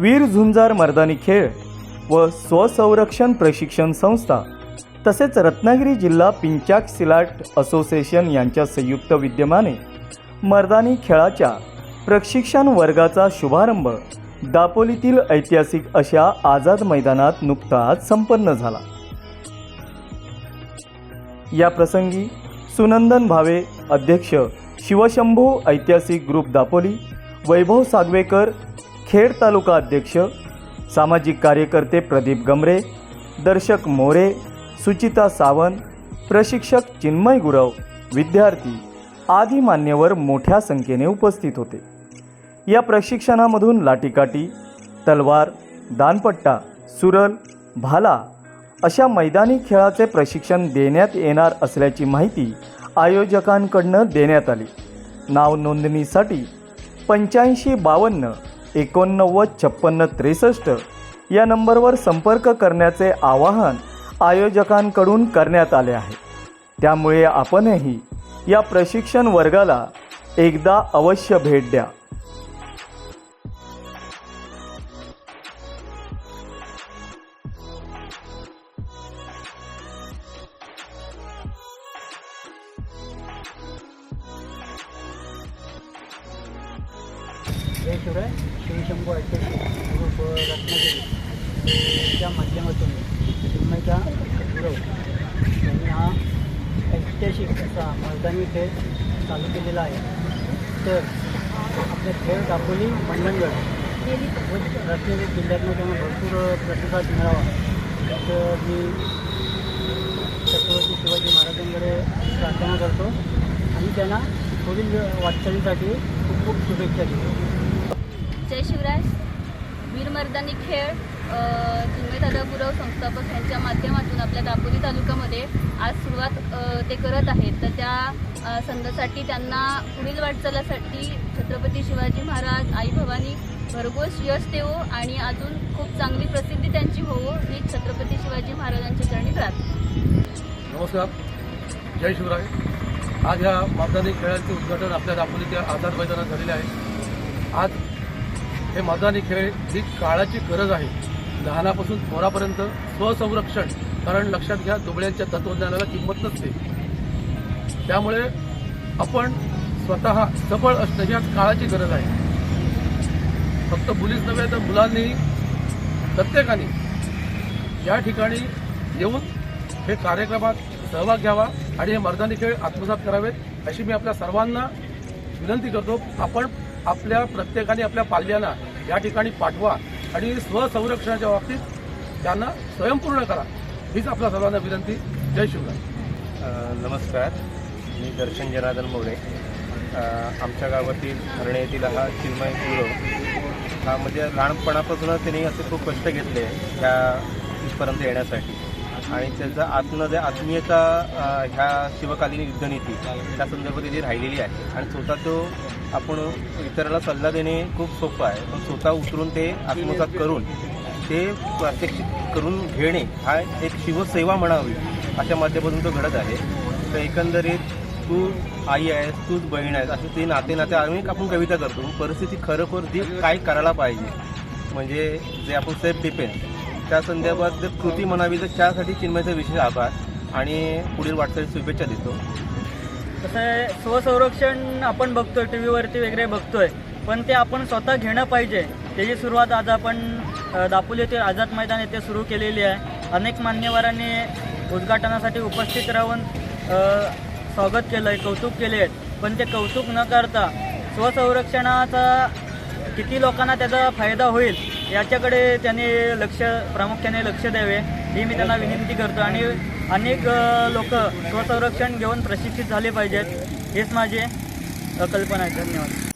वीर झुंजार मर्दानी खेळ व स्वसंरक्षण प्रशिक्षण संस्था तसेच रत्नागिरी जिल्हा पिंचाक सिलाट असोसिएशन यांच्या संयुक्त विद्यमाने मर्दानी खेळाच्या प्रशिक्षण वर्गाचा शुभारंभ दापोलीतील ऐतिहासिक अशा आझाद मैदानात नुकताच संपन्न झाला. या प्रसंगी सुनंदन भावे अध्यक्ष शिवशंभू ऐतिहासिक ग्रुप दापोली वैभव सागवेकर खेड तालुका अध्यक्ष सामाजिक कार्यकर्ते प्रदीप गमरे दर्शक मोरे सुचिता सावंत प्रशिक्षक चिन्मय गुरव विद्यार्थी आदी मान्यवर मोठ्या संख्येने उपस्थित होते. या प्रशिक्षणामधून लाठीकाठी तलवार दानपट्टा सुरल भाला अशा मैदानी खेळाचे प्रशिक्षण देण्यात येणार असल्याची माहिती आयोजकांकडनं देण्यात आली. नाव नोंदणीसाठी पंच्याऐंशी बावन्न एकोणनव्वद छप्पन्न त्रेसष्ट या नंबरवर संपर्क करण्याचे आवाहन आयोजकांकडून करण्यात आले आहे. त्यामुळे आपणही या प्रशिक्षण वर्गाला एकदा अवश्य भेट द्या. शिवराय शिवशंभू ऐतिहासिक ग्रुप रत्नागिरी. च्या माध्यमातून चिन्मयचा गुरव यांनी हा ऐतिहासिक असा मर्दानी खेळ चालू केलेला आहे. तर आपले खेळ दापोली मंडणगड व रत्नागिरी जिल्ह्यातनं त्यांना भरपूर प्रतिसाद मिळावा. तर मी छत्रपती शिवाजी महाराजांकडे प्रार्थना करतो. आणि त्यांना पुढील वाटचालीसाठी खूप खूप शुभेच्छा देतो. जय शिवराय. वीरमर्दानी खेळ अ, चिन्मयदादा गुरव संस्थापक यांच्या माध्यमातून आपल्या दापोली तालुक्यामध्ये आज सुरुवात ते करत आहेत. तर त्या संघासाठी त्यांना पुढील वाटचालासाठी छत्रपती शिवाजी महाराज आई भवानी भरघोस यश देवो आणि अजून खूप चांगली प्रसिद्धी त्यांची होवो ही छत्रपती शिवाजी महाराजांच्या चरणी प्रार्थना. नमस्कार. जय शिवराय. आज या मर्दानी खेळांचे उद्घाटन आपल्या दापोलीच्या आझाद मैदानात झालेले आहे. आज हे मैदानी खेळ ही काळाची गरज आहे. लहानापासून थोरापर्यंत स्वसंरक्षण कारण लक्षात घ्या दुबळ्यांच्या तत्वज्ञानाला किंमत नसते. त्यामुळे आपण स्वतः सफळ असणं ही आज काळाची गरज आहे. फक्त मुलीच नव्हे तर मुलांनी प्रत्येकाने या ठिकाणी येऊन हे कार्यक्रमात सहभाग घ्यावा आणि हे मर्दानी खेळ आत्मसात करावेत अशी मी आपल्या सर्वांना विनंती करतो. आपण आपल्या प्रत्येकाने आपल्या पाल्यांना या ठिकाणी पाठवा आणि स्वसंरक्षणाच्या बाबतीत त्यांना स्वयंपूर्ण करा. हीच आपल्या सर्वांना विनंती. जय शिवराय. नमस्कार. मी दर्शन जनार्दन मोरे. आमच्या गावातील हरणे येथील हा चिन्मय गुरव हा म्हणजे लहानपणापासूनच त्यांनी असे खूप कष्ट घेतले ह्या इथपर्यंत येण्यासाठी. आणि त्याचा आत्म जे आत्मीयता ह्या शिवकालीन युद्धनीती त्या संदर्भात जी राहिलेली आहे. आणि स्वतः तो आपण इतराला सल्ला देणे खूप सोपं आहे. पण स्वतः उतरून ते आत्मसात करून ते प्रात्यक्षिक करून घेणे हा एक शिवसेवा म्हणावी अशा माध्यमातून तो घडत आहे. तर एकंदरीत तू आई आहेस तूच बहीण आहेस असे ते नाते नाते अनेक आपण कविता करतो. परिस्थिती खरोखर जी काय करायला पाहिजे? म्हणजे जे आपण सेल्फ डिपेंड त्या संदर्भात जर कृती म्हणावी तर त्यासाठी चिन्मयचा विशेष आभार आणि पुढील वाटचाली शुभेच्छा देतो. कसं आहे स्वसंरक्षण आपण बघतोय टी व्हीवरती वगैरे बघतोय पण ते आपण स्वतः घेणं पाहिजे. त्याची सुरुवात आज आपण दापोली येथे आझाद मैदान येथे सुरू केलेली आहे. अनेक मान्यवरांनी उद्घाटनासाठी उपस्थित राहून स्वागत केलं आहे कौतुक केले आहेत पण ते कौतुक न करता स्वसंरक्षणाचा किती लोकांना त्याचा फायदा होईल याच्याकडे त्यांनी लक्ष प्रामुख्याने लक्ष द्यावे. ही मी त्यांना विनंती करतो. आणि अनेक लोक स्वसंरक्षण घेऊन प्रशिक्षित झाले पाहिजेत. हेच माझे कल्पना आहे. धन्यवाद.